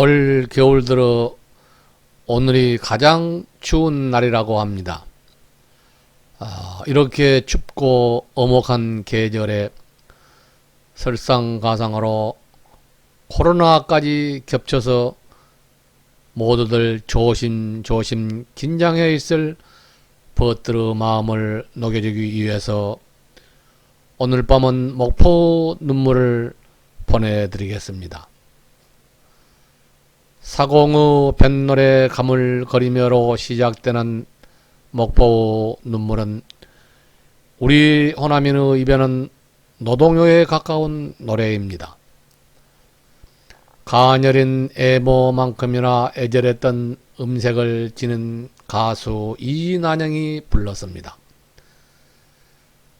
올 겨울 들어 오늘이 가장 추운 날이라고 합니다. 아, 이렇게 춥고 엄혹한 계절에 설상가상으로 코로나까지 겹쳐서 모두들 조심조심 긴장해 있을 버뜨르 마음을 녹여주기 위해서 오늘 밤은 목포 눈물을 보내드리겠습니다. 사공의 뱃노래 가물거리며로 시작되는 목포 눈물은 우리 호남인의 입에는 노동요에 가까운 노래입니다. 가녀린 애모만큼이나 애절했던 음색을 지닌 가수 이난영이 불렀습니다.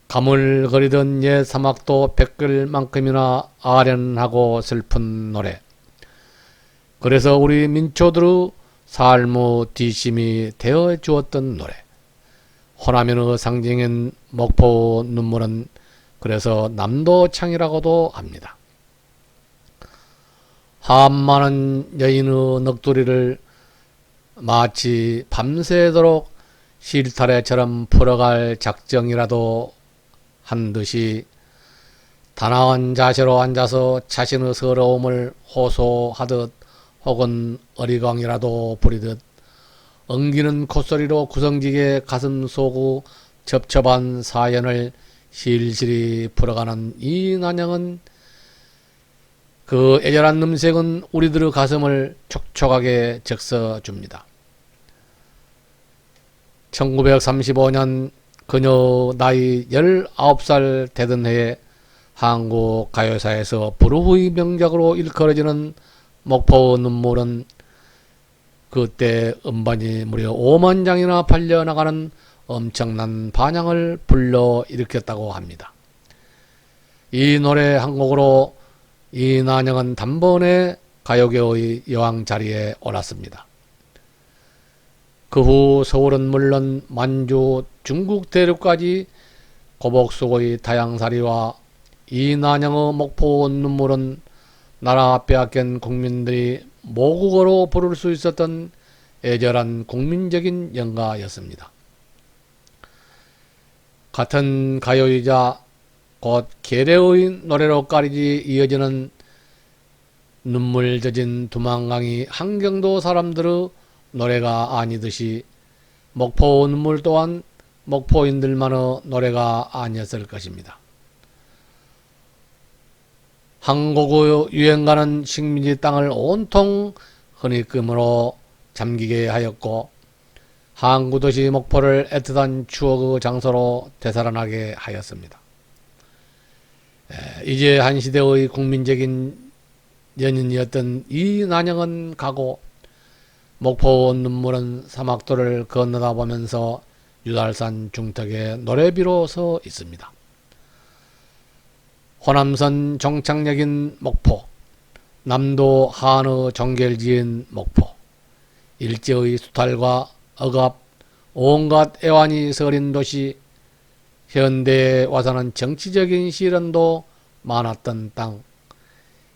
가물거리던 옛 사막도 백글만큼이나 아련하고 슬픈 노래. 그래서 우리 민초들의 삶의 뒷심이 되어 주었던 노래. 호남인의 상징인 목포 눈물은 그래서 남도창이라고도 합니다. 한많은 여인의 넋두리를 마치 밤새도록 실타래처럼 풀어갈 작정이라도 한 듯이 단아한 자세로 앉아서 자신의 서러움을 호소하듯 혹은 어리광이라도 부리듯 엉기는 콧소리로 구성지게 가슴 속의 접첩한 사연을 실실히 풀어가는 이 난영은 그 애절한 음색은 우리들의 가슴을 촉촉하게 적셔줍니다. 1935년 그녀 나이 19살 되던 해에 한국 가요사에서 불후의 명작으로 일컬어지는 목포 눈물은 그때 음반이 무려 5만 장이나 팔려나가는 엄청난 반향을 불러 일으켰다고 합니다. 이 노래 한 곡으로 이난영은 단번에 가요계의 여왕 자리에 올랐습니다. 그 후 서울은 물론 만주, 중국 대륙까지 고복 속의 다양사리와 이난영의 목포 눈물은 나라 빼앗긴 국민들이 모국어로 부를 수 있었던 애절한 국민적인 연가였습니다. 같은 가요이자 곧 계례의 노래로 까리지 이어지는 눈물 젖은 두만강이 한경도 사람들의 노래가 아니듯이 목포 눈물 또한 목포인들만의 노래가 아니었을 것입니다. 한국의 유행가는 식민지 땅을 온통 허니금으로 잠기게 하였고 항구 도시 목포를 애틋한 추억의 장소로 되살아나게 하였습니다. 에, 이제 한 시대의 국민적인 연인이었던 이 난영은 가고 목포 눈물은 사막도를 건너다 보면서 유달산 중턱에 노래비로 서 있습니다. 호남선 정착역인 목포, 남도 한의 정결지인 목포, 일제의 수탈과 억압, 온갖 애환이 서린 도시, 현대에 와서는 정치적인 시련도 많았던 땅.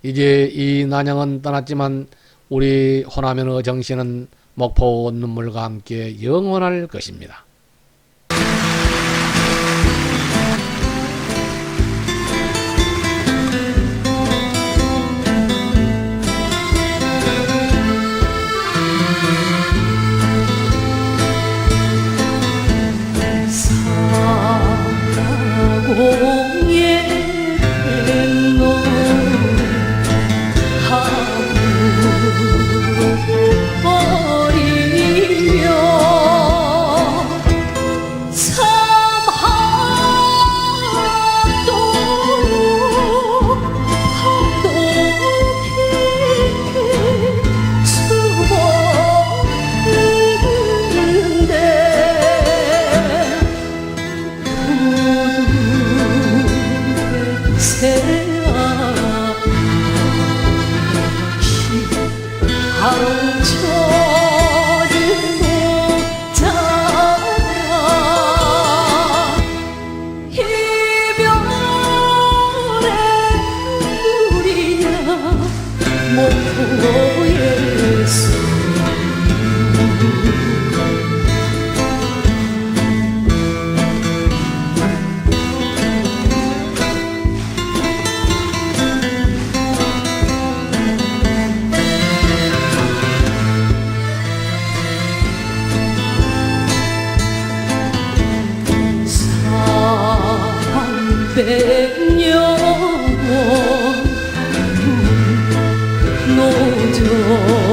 이제 이 난영은 떠났지만 우리 호남연의 정신은 목포 눈물과 함께 영원할 것입니다. 백년 노조